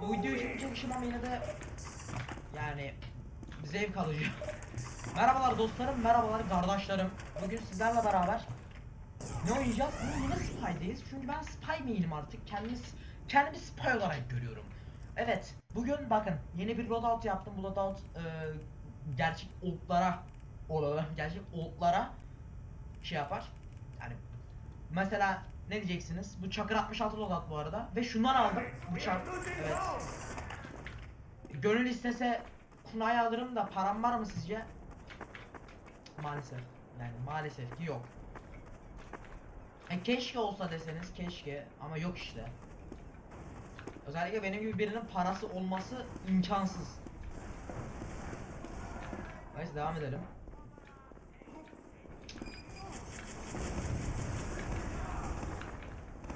Bu videoyu çekeceğim ama yine de yani zevk alıcı. merhabalar dostlarım, merhabalar kardeşlerim. Bugün sizlerle beraber ne oynayacağız? Bugün yine Spy'deyiz. Çünkü ben Spy miyim artık? Kendimi, kendimi Spy olarak görüyorum. Evet, bugün bakın yeni bir loadout yaptım. Bu loadout e, gerçek oldlara, ola- gerçek oldlara şey yapar. Yani mesela ne diyeceksiniz? Bu Çakır 66 loadout bu arada. Ve şundan aldım. Bıçak. Evet. Gönül istese kunayı alırım da param var mı sizce? Maalesef. Yani maalesef ki yok. E keşke olsa deseniz keşke ama yok işte. Özellikle benim gibi birinin parası olması imkansız. Neyse devam edelim.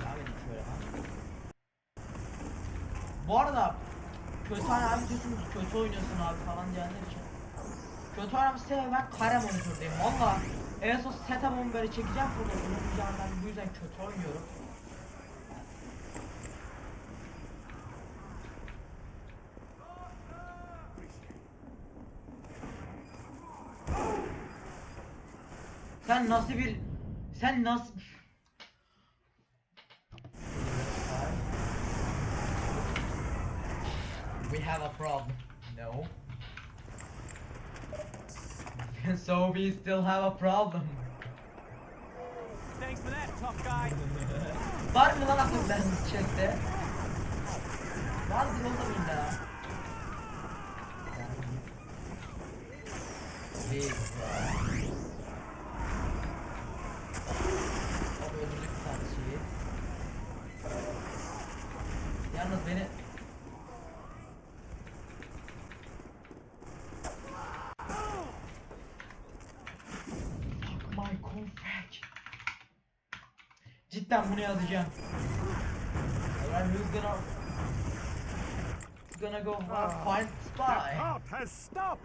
Devam edeyim şöyle ben. Bu arada kötü abi diyorsunuz kötü oynuyorsun abi falan diyenler için. Kötü oynamış sebebi ben kare monitördeyim valla. En son setup'ımı böyle çekeceğim fotoğrafını yapacağım ben bu yüzden kötü oynuyorum. Sen nasıl bir sen nasıl We have a problem. No. so we still have a problem. Thanks for that, tough guy. Var mı lan aklım ben chatte? Vardır oğlum illa. Big Cidden bunu yazacağım. Alright, who's gonna who's gonna go uh, find spy? Cart has stopped.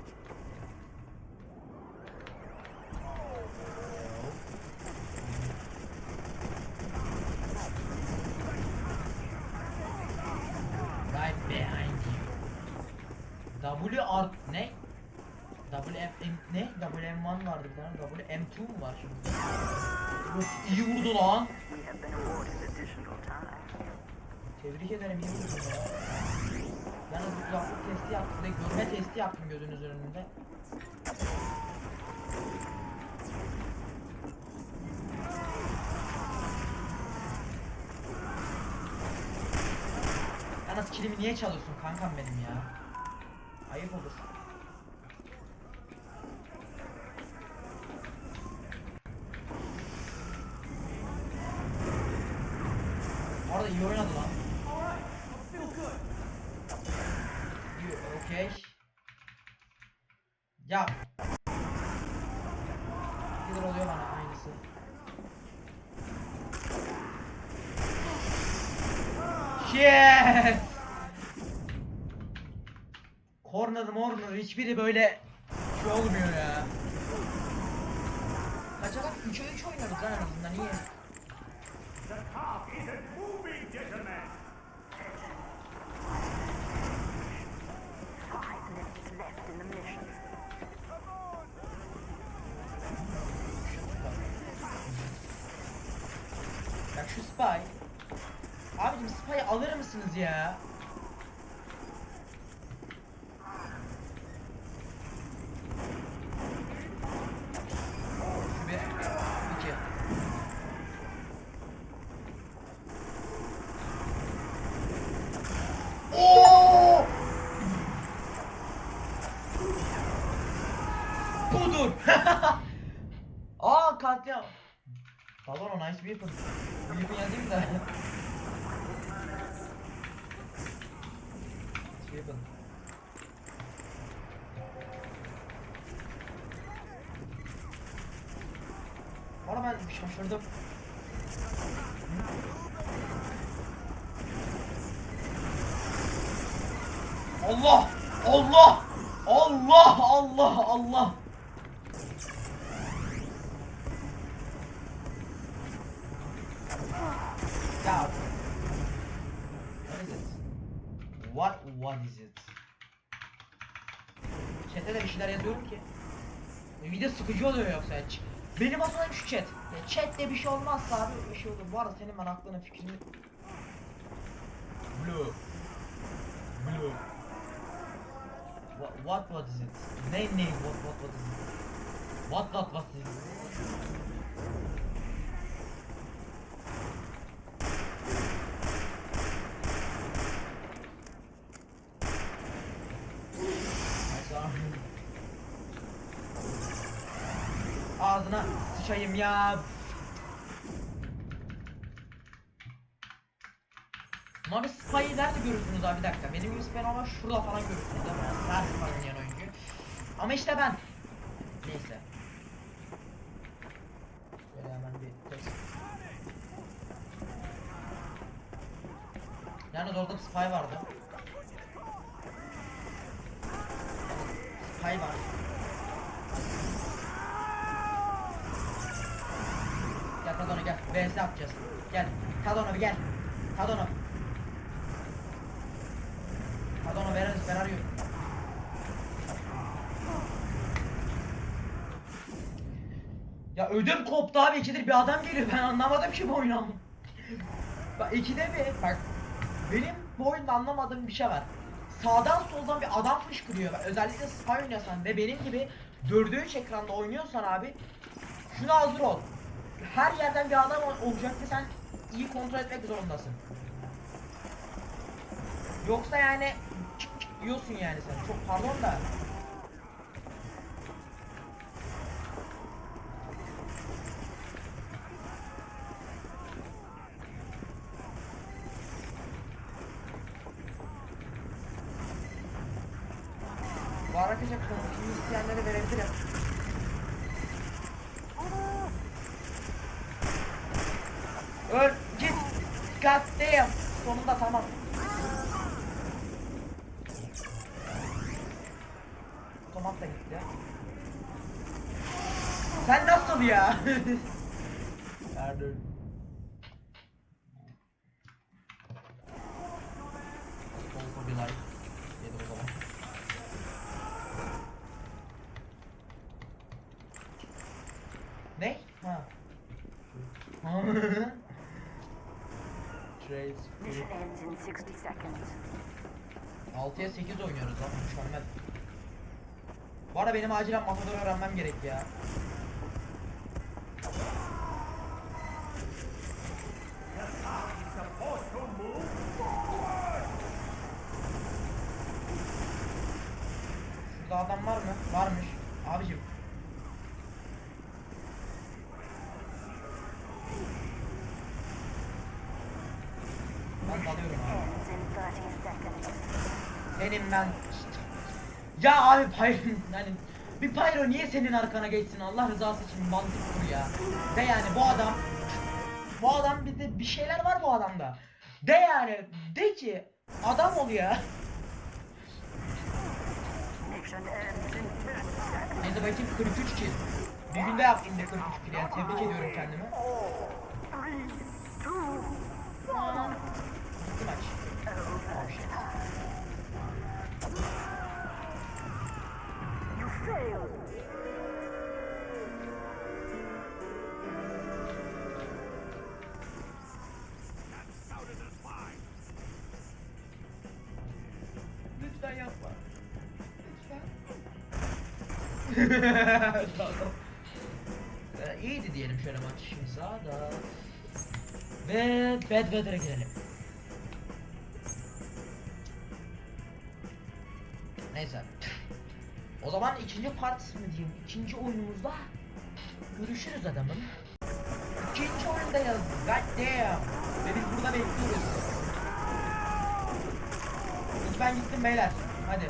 Right behind you. W R ne? W M, M ne? W M1 vardı bir tane. W M2 mu var şimdi? Of iyi vurdu lan. Tebrik ederim iyi vurdun ya. Yalnız bir kulaklık testi yaptım. De görme testi yaptım gözünüzün önünde. Yalnız kilimi niye çalıyorsun kankam benim ya? Ayıp olur. Bu arada iyi oynadı lan. İyi, okey. Ya. Nedir oluyor bana aynısı. Shit! Corner morner hiçbiri böyle şey olmuyor ya. Kaça bak 3'e 3 oynarız lan en azından iyi. Ya şu spy. Abicim spy'ı alır mısınız ya? Şu bir, iki. Oo! Budur. Aa katliam. Pardon o nice weapon. Weapon yazayım da. weapon. Valla ben şaşırdım. Allah! Allah! Allah! Allah! Allah! What what is it? Chat'te de bir şeyler yazıyorum ki. E, Video sıkıcı oluyor yoksa. Ç- Benim aslında şu chat. Ya Chat'te bir şey olmazsa abi bir şey olur. Bu arada senin ben aklını fikrini... Blue. Blue. What, what what is it? Ne ne what what what is it? What what what is it? Sıçayım ya. Mami Spy'ı nerede görürsünüz abi bir dakika. Benim gibi Spy ama şurada falan görürsünüz ama yani her Spy oynayan oyuncu. Ama işte ben. Neyse. Şöyle hemen bir text. Yalnız orada Spy vardı. Spy var. Gel Tadona gel. VS yapacağız. Gel. Tadona gel. Tadona. Tadona veririz ben arıyorum. Ya ödüm koptu abi ikidir bir adam geliyor ben anlamadım ki bu oyunu. Bak ikide bir bak benim bu oyunda anlamadığım bir şey var. Sağdan soldan bir adam fışkırıyor. Özellikle spy oynuyorsan ve benim gibi dördü üç ekranda oynuyorsan abi şuna hazır ol. Her yerden bir adam ol- olacak ve sen iyi kontrol etmek zorundasın. Yoksa yani yiyorsun yani sen. Çok pardon da. Bu arkadaşlar konusunu isteyenlere verebilirim. Öl git. God damn. Sonunda tamam. Otomat da gitti. Sen nasıl ya? Pardon. Olsa bir like. Yedim o zaman. Ne? Ha. Trace. Mission ends in 60 seconds. 6'ya 8 oynuyoruz lan mükemmel. Bu arada benim acilen Matador öğrenmem gerek ya. Şurada adam var mı? Varmış. Abicim. Ben dalıyorum abi. Ends in 30 seconds. Senin ben... Ya abi Pyro yani bir Pyro niye senin arkana geçsin Allah rızası için mantık kur ya. De yani bu adam bu adam bir de bir şeyler var bu adamda. De yani de ki adam ol ya. Mission ends in 10 seconds. Neyse bakayım 43 kill. Bir günde yaptım bir 43 kill yani tebrik ediyorum kendimi. Ee, iyiydi diyelim şöyle maç şimdi sağda. Ve Bad Weather'a girelim. Neyse. O zaman ikinci partisi mi diyeyim? İkinci oyunumuzda görüşürüz adamım. İkinci oyundayız. God damn. Ve biz burada bekliyoruz. İlk ben gittim beyler. Hadi.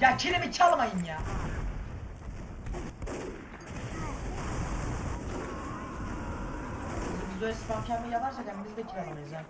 Ya kilimi çalmayın ya. Biz böyle spam yaparsak biz de alamayız ha.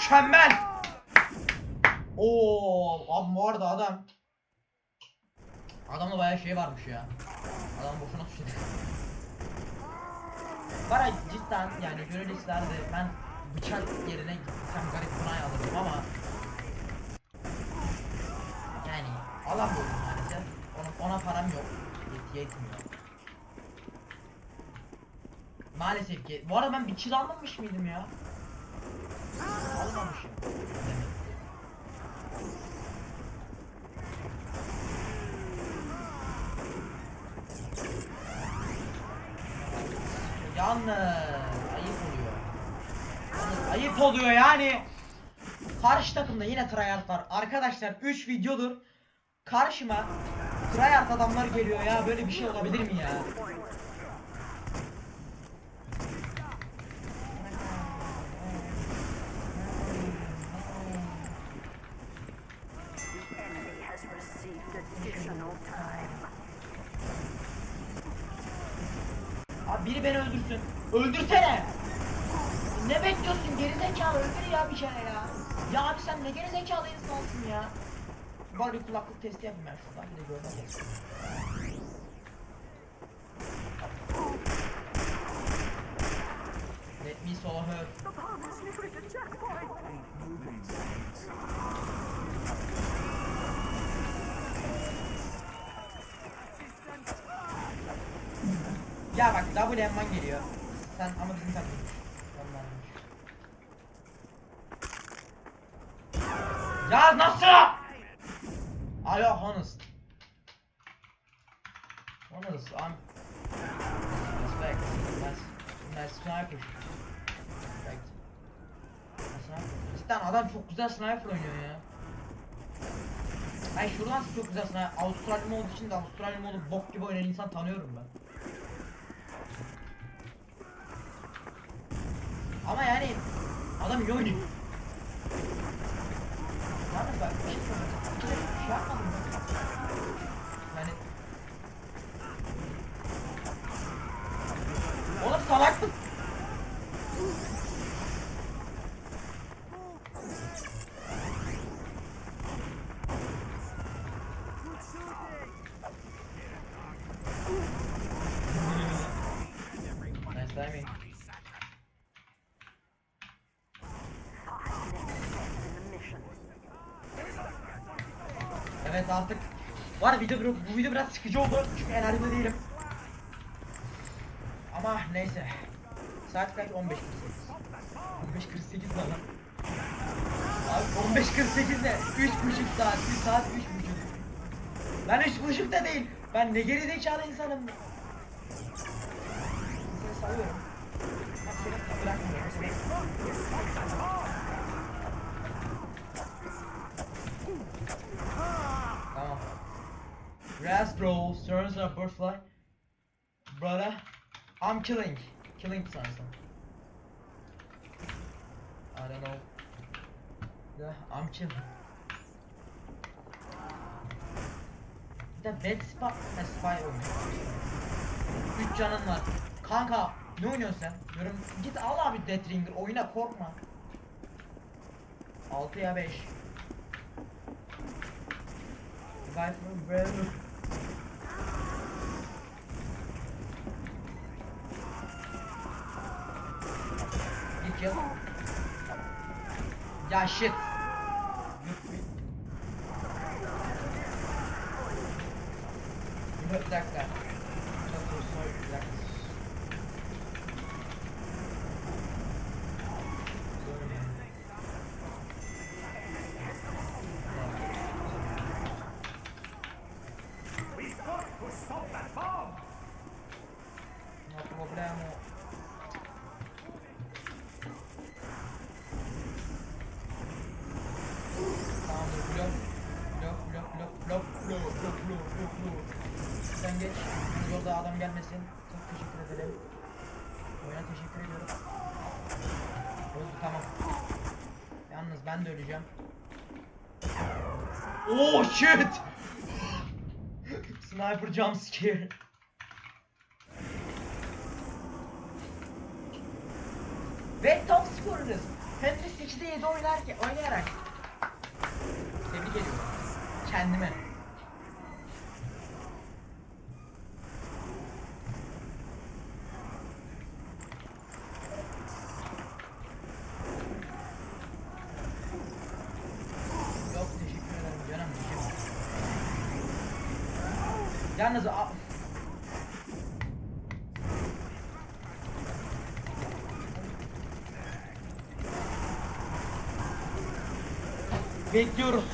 Mükemmel. Oo, abi bu arada adam Adamda bayağı şey varmış ya. Adam boşuna. Var ya cidden yani gönül isterdi ben bıçak yerine gitsem garip kunay alırım ama yani alamıyorum maalesef. Ona, ona param yok. Yet, yetmiyor. Maalesef ki. Bu arada ben bir kill almamış mıydım ya? Almamışım. Demek. Yalnız ayıp oluyor. Yalnız ayıp oluyor yani. Karşı takımda yine tryhard var. Arkadaşlar 3 videodur karşıma tryhard adamlar geliyor ya. Böyle bir şey olabilir mi ya? zekalı insan olsun ya. Bari kulaklık testi yapayım ben şuradan bir de görmem Let me saw her. ya bak W Emman geliyor. Sen ama bizim takımın. Ya nasıl? Alo Honest. Honest, I'm respect. Nice, nice sniper. Respect. Sniper. Cidden adam çok güzel sniper oynuyor ya. Ben şuradan çok güzel sniper. Avustralya olduğu için de Avustralya modu bok gibi oynayan insan tanıyorum ben. Ama yani adam iyi oynuyor. Not about paper, it's a job. Video bu, video biraz sıkıcı oldu çünkü enerjide değilim. Ama neyse. Saat kaç? 15.48. 15.48 ne lan? Abi 15.48 ne? 3.5 saat, 1 saat 3.5. Ben 3.5 da değil. Ben ne geri zekalı insanım. Seni salıyorum. Bak seni bırakmıyorum. Seni Tamam. Rastro, Stearns are Butterfly. Brother, I'm killing. Killing sanırsam. I don't know. Yeah, I'm killing. Bir de Bad Spy, ha, Spy oynuyor. 3 canın var. Kanka, ne oynuyorsun sen? Diyorum, git al abi Death Ringer, oyuna korkma. 6'ya 5. Goodbye from brother. Yellow. Ya shit. Ben de öleceğim. Oh shit! Sniper jump scare. Ve top skorunuz. Henry 8'de 7 oynarken, oynayarak. Tebrik ediyorum. Kendime. Yok teşekkür ederim canım. teşekkür Yalnız Bekliyoruz.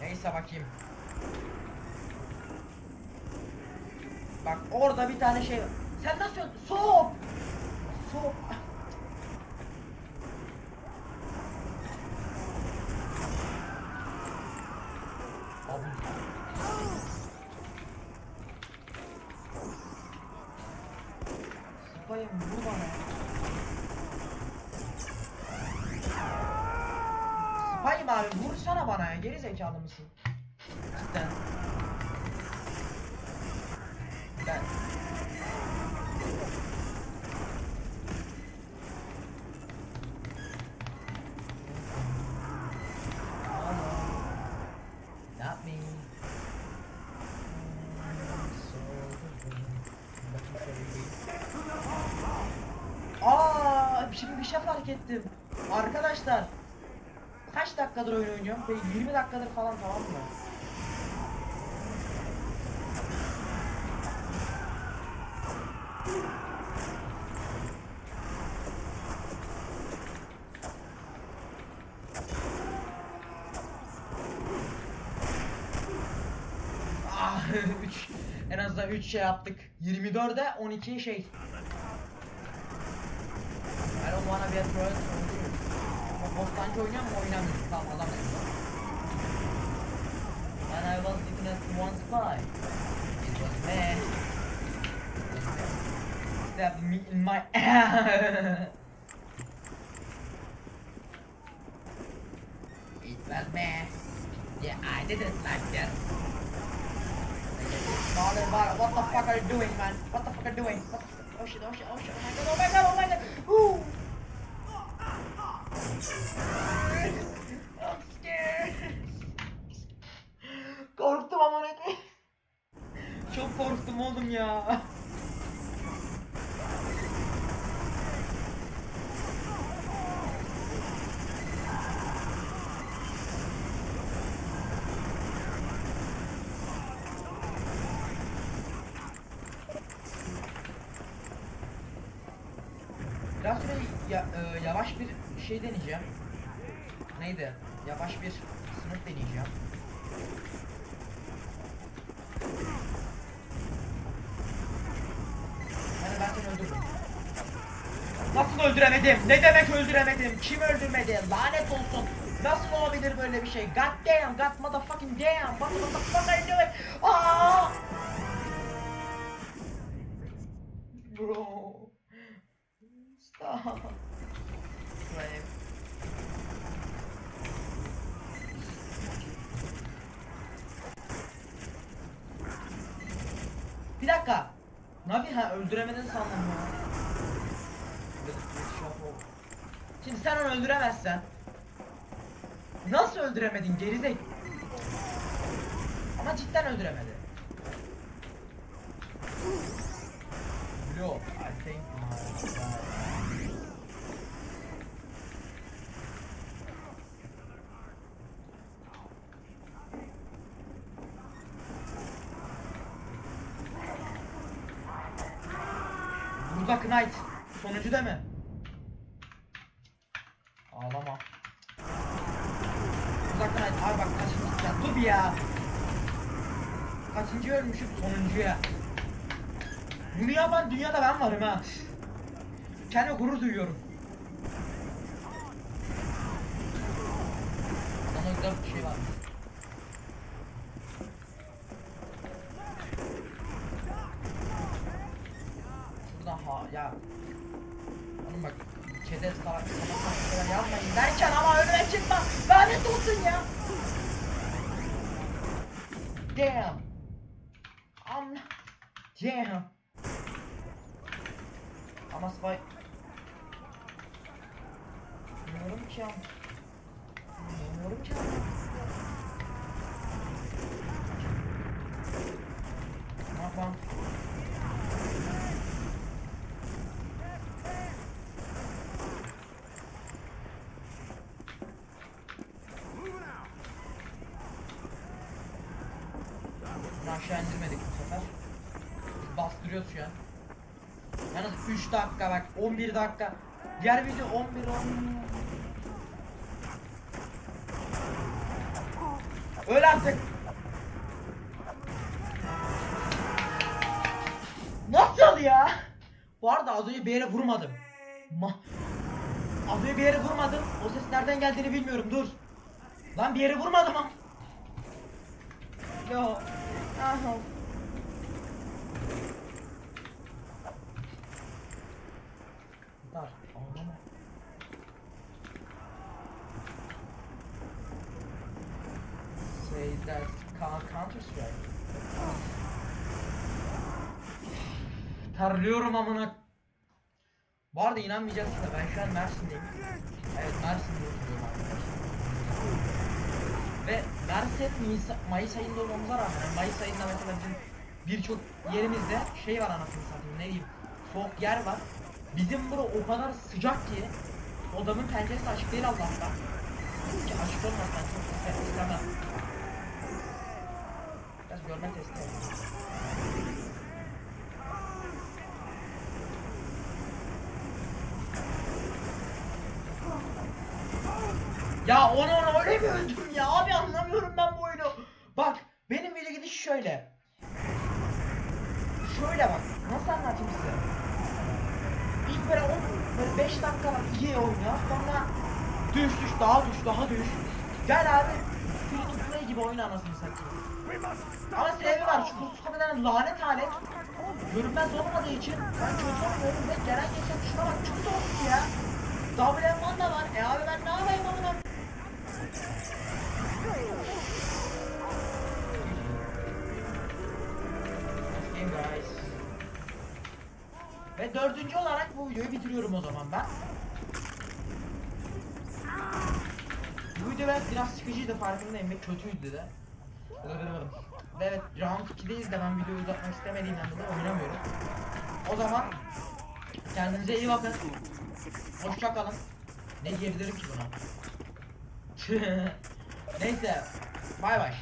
Neyse bakayım. Bak orada bir tane şey. Sen nasıl? Soğuk! Soğuk! Fark ettim. Arkadaşlar, kaç dakikadır oyun oynuyorum? Böyle 20 dakikadır falan tamam mı? Ah, 3 en azından 3 şey yaptık. 24'e 12 şey. I don't wanna be a pro. Bostancı oynuyor mu oynamıyorum. Tamam. When I was looking at one spy, it was me. Stabbed me in my ass. It was me. Yeah, I didn't like that. What the fuck are you doing, man? What the fuck are you doing? Oh shit, oh shit, oh shit, oh my god, oh my god, oh my god! Ooh! Korktum ama ne? Çok korktum oğlum ya. Biraz sonra ya, e, yavaş bir şey deneyeceğim. Neydi? Yavaş bir sınıf deneyeceğim. Yani ben seni öldürdüm. Nasıl öldüremedim? Ne demek öldüremedim? Kim öldürmedi? Lanet olsun. Nasıl olabilir böyle bir şey? God damn, God motherfucking damn. What the fuck are you doing? Aa! Dakika. Navi ha öldüremedin sandım ya. Şimdi sen onu öldüremezsen. Nasıl öldüremedin gerizek? Ama cidden öldüremedi. Yo, I think my God. Burada Knight. Sonuncu da mı? Ağlama. Burada Knight. Ay bak kaçıncı ya. Dur ya. Kaçıncı ölmüşüm? Sonuncuya. Bunu yapan dünyada ben varım ha. Kendi gurur duyuyorum. Güzel bir şey var. Şurada ha ya. Oğlum bak Çete salak salak şeyler yapmayın derken ama önüme çıkma. Lanet olsun ya. Damn. Am. Damn. Ama spy... Ama. Bilmiyorum ama. Ne yapalım? Aşağı indirmedik bu sefer. Bastırıyoruz şu an. Yalnız 3 dakika bak 11 dakika. Diğer video 11 10. Öl artık. Nasıl ya? Bu arada az önce bir yere vurmadım. Ma az önce bir yere vurmadım. O ses nereden geldiğini bilmiyorum. Dur. Lan bir yere vurmadım ama. Yo. Aha. That counter strike. Terliyorum amına. Bu arada inanmayacaksın da ben şu an Mersin'deyim. Evet Mersin'de oturuyorum arkadaşlar. Ve Mersin Mayıs, Mayıs ayında olmamıza rağmen Mayıs ayında mesela bizim birçok yerimizde şey var anasını satayım ne diyeyim soğuk yer var. Bizim bura o kadar sıcak ki odamın penceresi açık değil Allah'tan. Ki açık olmaz ben çok iste- istemem. Biraz görme testi yapayım. Ya onu onu öyle mi öldüm ya abi anlamıyorum ben bu oyunu. Bak benim video gidiş şöyle. Şöyle bak nasıl anlatayım size. İlk böyle 10 böyle 5 dakika iyi oynuyor sonra düş düş daha düş daha düş. Gel abi gibi oyun anasını satayım. Ama sebebi var şu kursu denen lanet alet görünmez olmadığı için ben kötü oynuyorum ve gelen geçen şuna bak çok zor ya. WM1 da var. E abi ben ne yapayım amına? Ve dördüncü olarak bu videoyu bitiriyorum o zaman ben. Bu video evet biraz sıkıcıydı farkındayım ve kötüydü de. Ve Evet round 2'deyiz de ben videoyu uzatmak istemediğimden dolayı oynamıyorum. O zaman kendinize iyi bakın. Hoşça kalın. Ne diyebilirim ki buna? Neyse. Bay bay.